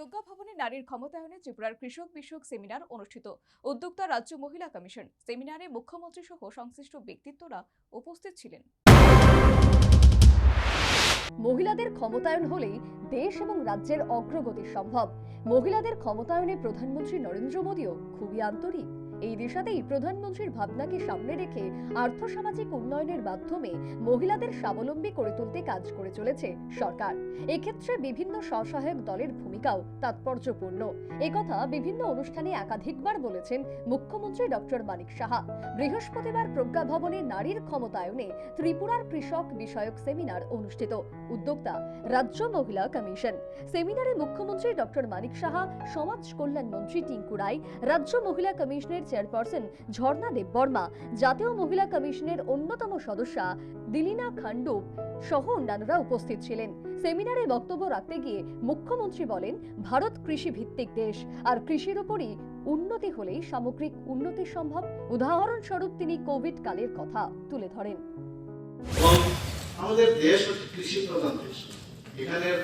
প্রজ্ঞা ভবনে নারীর ক্ষমতায়নে ত্রিপুরার কৃষক বিষয়ক সেমিনার অনুষ্ঠিত। উদ্যোক্তা রাজ্য মহিলা কমিশন। সেমিনারে মুখ্যমন্ত্রী সহ সংশ্লিষ্ট ব্যক্তিত্বরা উপস্থিত ছিলেন। মহিলাদের ক্ষমতায়ন হলেই দেশ এবং রাজ্যের অগ্রগতি সম্ভব। মহিলাদের ক্ষমতায়নে প্রধানমন্ত্রী নরেন্দ্র মোদীও খুবই আন্তরিক। এই দিশাতেই প্রধানমন্ত্রীর ভাবনাকে সামনে রেখে আর্থসামাজিক উন্নয়নের মাধ্যমে মহিলাদের স্বাবলম্বী করে তুলতে কাজ করে চলেছে সরকার। এক্ষেত্রে বিভিন্ন স্বসহায়ক দলের ভূমিকাও তাৎপর্যপূর্ণ। একথা বিভিন্ন অনুষ্ঠানে একাধিকবার বলেছেন মুখ্যমন্ত্রী ডক্টর মানিক সাহা। বৃহস্পতিবার প্রজ্ঞা ভবনে নারীর ক্ষমতায়নে ত্রিপুরার কৃষক বিষয়ক সেমিনার অনুষ্ঠিত। উদ্যোক্তা, রাজ্য মহিলা কমিশন। সেমিনারে মুখ্যমন্ত্রী ডক্টর মানিক সাহা, সমাজ কল্যাণ মন্ত্রী টিঙ্কু রায়, রাজ্য মহিলা কমিশনের চেয়ারপারসন ঝর্ণা দেববর্মা জাতীয় মহিলা কমিশনের অন্যতম সদস্যা দিলিনা খান্ডুপ সহ অন্যান্যরা উপস্থিত ছিলেন। সেমিনারে বক্তব্য রাখতে গিয়ে মুখ্যমন্ত্রী বলেন, ভারত কৃষি ভিত্তিক দেশ, আর কৃষির উপরই উন্নতি হলেই সামগ্রিক উন্নতি সম্ভব। উদাহরণস্বরূপ তিনি কোভিড কালের কথা তুলে ধরেন। আমাদের দেশ হচ্ছে কৃষি প্রধান দেশ এখানের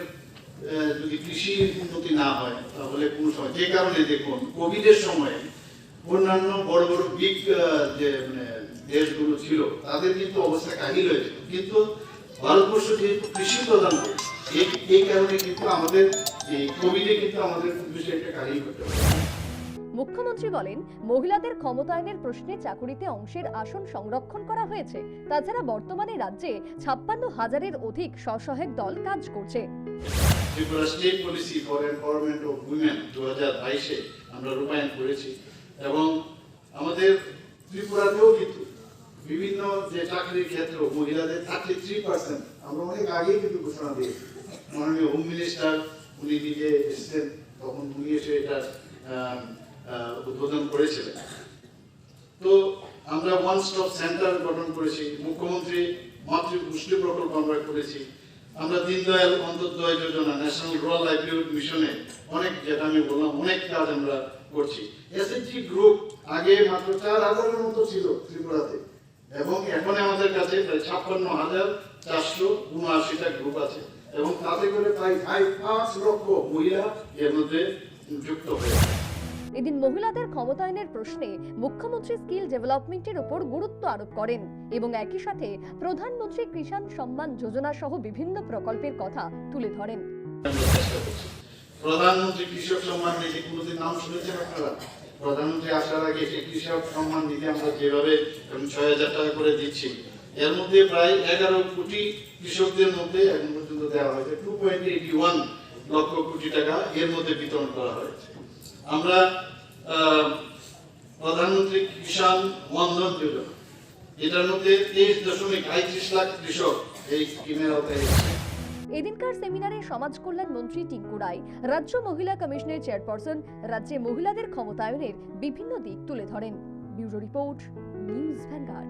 যদি কৃষি উন্নতি না হয়, তাহলে কোন সময়, যে কারণে দেখুন, কোভিডের সময় অন্যান্য বড় বড় বিগ যে মানে দেশগুলো ছিল তাদের কিন্তু অবস্থা কাহিল হয়েছিল কিন্তু ভারতবর্ষ যেহেতু কৃষি প্রধান দেশ এই এই কারণে কিন্তু আমাদের এই কোভিডে কিন্তু আমাদের খুব বেশি একটা কাহিল করতে হবে মুখ্যমন্ত্রী বলেন মহিলাদের ক্ষমতায়নের প্রশ্নে চাকুরিতে অংশের আসন সংরক্ষণ করা হয়েছে। তাছাড়া বর্তমানে রাজ্যে ছাপ্পান্ন হাজারের অধিক স্বসহায়ক দল কাজ করছে। Tripura state policy for empowerment of women দু হাজার বাইশে আমরা রূপায়ণ করেছি। এবং আমাদের ত্রিপুরাতেও কিন্তু বিভিন্ন যে চাকরির ক্ষেত্র মহিলাদের থার্টি থ্রি পার্সেন্ট আমরা অনেক আগেই কিন্তু ঘোষণা দিয়েছি। মাননীয় হোম মিনিস্টার উনি নিজে এসেছেন তখন উনি এসে এটা আহ, আহ, উদ্বোধন করেছিলেন। তো আমরা ওয়ান স্টপ সেন্টার গঠন করেছি মুখ্যমন্ত্রী মাতৃ পুষ্টি প্রকল্প আমরা করেছি। আমরা Deendayal Antyodaya Yojana national rural livelihood মিশনে অনেক যেটা আমি বললাম, অনেক কাজ আমরা করছি। এসএসজি গ্রুপ আগে মাত্র চার হাজারের মতো ছিল ত্রিপুরাতে এবং এখন আমাদের কাছে প্রায় ছাপ্পান্ন হাজার চারশো উনআশিটা গ্রুপ আছে এবং তাতে করে প্রায় প্রায় পাঁচ লক্ষ মহিলা এর মধ্যে যুক্ত হয়েছে। এদিন মহিলাদের ক্ষমতায়নের প্রশ্নে মুখ্যমন্ত্রী স্কিল ডেভেলপমেন্টের উপর গুরুত্ব আরোপ করেন এবং একই সাথে প্রধানমন্ত্রী কিষাণ সম্মান যোজনা সহ বিভিন্ন প্রকল্পের কথা তুলে ধরেন। প্রধানমন্ত্রী কৃষক সম্মান নিধি, কোনোদিন নাম শুনেছেন আপনারা প্রধানমন্ত্রী আসার আগে সেই কৃষক সম্মান নিধি আমরা যেভাবে ছয় হাজার টাকা করে দিচ্ছি, এর মধ্যে প্রায় এগারো কোটি কৃষকদের মধ্যে এখন পর্যন্ত দেওয়া হয়েছে two point eighty one lakh crore টাকা এর মধ্যে বিতরণ করা হয়েছে আমরা প্রধানমন্ত্রী কিষাণ মন্ধন যোজনা এটার মধ্যে তেইশ দশমিক আটত্রিশ লাখ কৃষক এই স্কিমের আওতায় এদিনকার সেমিনারে সমাজ কল্যাণ মন্ত্রী টিঙ্কু রায়, রাজ্য মহিলা কমিশনের চেয়ারপারসন, রাজ্যে মহিলাদের ক্ষমতায়নের বিভিন্ন দিক তুলে ধরেন। Bureau report, news Vanguard.